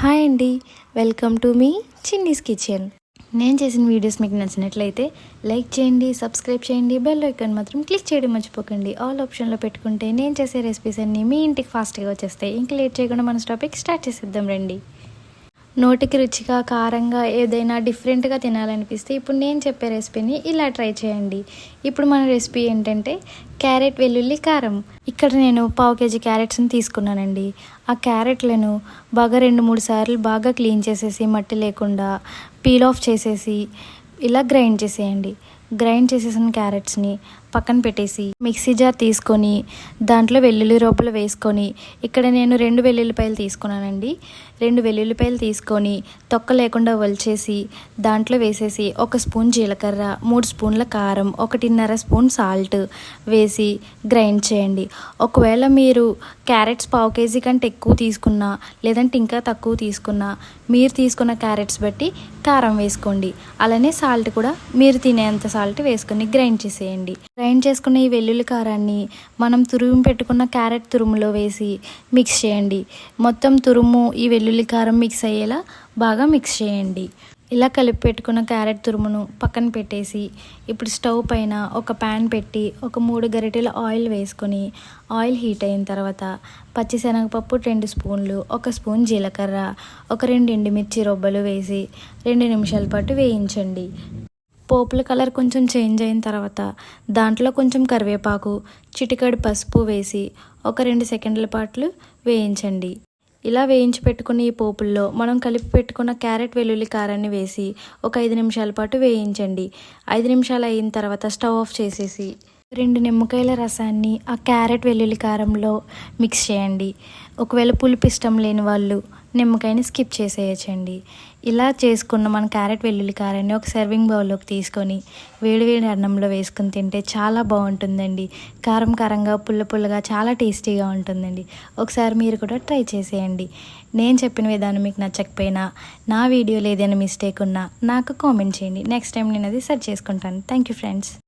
Hi అండి. Welcome to మీ Chinni's kitchen. నేను చేసిన వీడియోస్ మీకు నచ్చినట్లయితే లైక్ చేయండి సబ్స్క్రైబ్ చేయండి బెల్ ఐకాన్ మాత్రం క్లిక్ చేయడం మర్చిపోకండి. ఆల్ ఆప్షన్లో పెట్టుకుంటే నేను చేసే రెసిపీస్ అన్నీ మీ ఇంటికి ఫాస్ట్గా వచ్చేస్తాయి. ఇంకా లేట్ చేయకుండా మన టాపిక్ స్టార్ట్ చేసేద్దాం రండి. నోటికి రుచిగా కారంగా ఏదైనా డిఫరెంట్గా తినాలనిపిస్తే ఇప్పుడు నేను చెప్పే రెసిపీని ఇలా ట్రై చేయండి. ఇప్పుడు మన రెసిపీ ఏంటంటే క్యారెట్ వెల్లుల్లి కారం. ఇక్కడ నేను పావు కేజీ క్యారెట్స్ని తీసుకున్నానండి. ఆ క్యారెట్లను బాగా రెండు మూడు సార్లు బాగా క్లీన్ చేసేసి మట్టి లేకుండా పీల్ ఆఫ్ చేసేసి ఇలా గ్రైండ్ చేసేయండి. గ్రైండ్ చేసేసిన క్యారెట్స్ని పక్కన పెట్టేసి మిక్సీ జార్ తీసుకొని దాంట్లో వెల్లుల్లి రోపలు వేసుకొని ఇక్కడ నేను రెండు వెల్లుల్లిపాయలు తీసుకున్నానండి. రెండు వెల్లుల్లిపాయలు తీసుకొని తొక్క లేకుండా వలిచేసి దాంట్లో వేసేసి ఒక స్పూన్ జీలకర్ర మూడు స్పూన్ల కారం ఒకటిన్నర స్పూన్ సాల్ట్ వేసి గ్రైండ్ చేయండి. ఒకవేళ మీరు క్యారెట్స్ పావు కేజీ కంటే ఎక్కువ తీసుకున్నా లేదంటే ఇంకా తక్కువ తీసుకున్నా మీరు తీసుకున్న క్యారెట్స్ బట్టి కారం వేసుకోండి. అలానే సాల్ట్ కూడా మీరు తినేంత సాల్ట్ వేసుకొని గ్రైండ్ చేసేయండి. గ్రైండ్ చేసుకున్న ఈ వెల్లుల్లి కారాన్ని మనం తురుము పెట్టుకున్న క్యారెట్ తురుములో వేసి మిక్స్ చేయండి. మొత్తం తురుము ఈ వెల్లుల్లి కారం మిక్స్ అయ్యేలా బాగా మిక్స్ చేయండి. ఇలా కలిపి పెట్టుకున్న క్యారెట్ తురుమును పక్కన పెట్టేసి ఇప్పుడు స్టవ్ పైన ఒక ప్యాన్ పెట్టి ఒక మూడు గరిటెల ఆయిల్ వేసుకొని ఆయిల్ హీట్ అయిన తర్వాత పచ్చిశనగపప్పు రెండు స్పూన్లు ఒక స్పూన్ జీలకర్ర ఒక రెండు ఎండుమిర్చి రొబ్బలు వేసి రెండు నిమిషాల పాటు వేయించండి. పోపుల కలర్ కొంచెం చేంజ్ అయిన తర్వాత దాంట్లో కొంచెం కరివేపాకు చిటికడి పసుపు వేసి ఒక రెండు సెకండ్ల పాటు వేయించండి. ఇలా వేయించి పెట్టుకున్న ఈ పోపుల్లో మనం కలిపి పెట్టుకున్న క్యారెట్ వెల్లుల్లి కారాన్ని వేసి ఒక ఐదు నిమిషాల పాటు వేయించండి. ఐదు నిమిషాలు అయిన తర్వాత స్టవ్ ఆఫ్ చేసేసి రెండు నిమ్మకాయల రసాన్ని ఆ క్యారెట్ వెల్లుల్లి కారంలో మిక్స్ చేయండి. ఒకవేళ పులుపు ఇష్టం లేని వాళ్ళు నిమ్మకాయని స్కిప్ చేసేయచ్చండి. ఇలా చేసుకున్న మన క్యారెట్ వెల్లుల్లి కారాన్ని ఒక సర్వింగ్ బౌల్లోకి తీసుకొని వేడివేడి అన్నంలో వేసుకుని తింటే చాలా బాగుంటుందండి. కారం కారంగా పుల్ల పుల్లగా చాలా టేస్టీగా ఉంటుందండి. ఒకసారి మీరు కూడా ట్రై చేసేయండి. నేను చెప్పిన విధానం మీకు నచ్చకపోయినా నా వీడియోలో ఏదైనా మిస్టేక్ ఉన్నా నాకు కామెంట్ చేయండి. నెక్స్ట్ టైం నేను అది సెర్చ్ చేసుకుంటాను. Thank you friends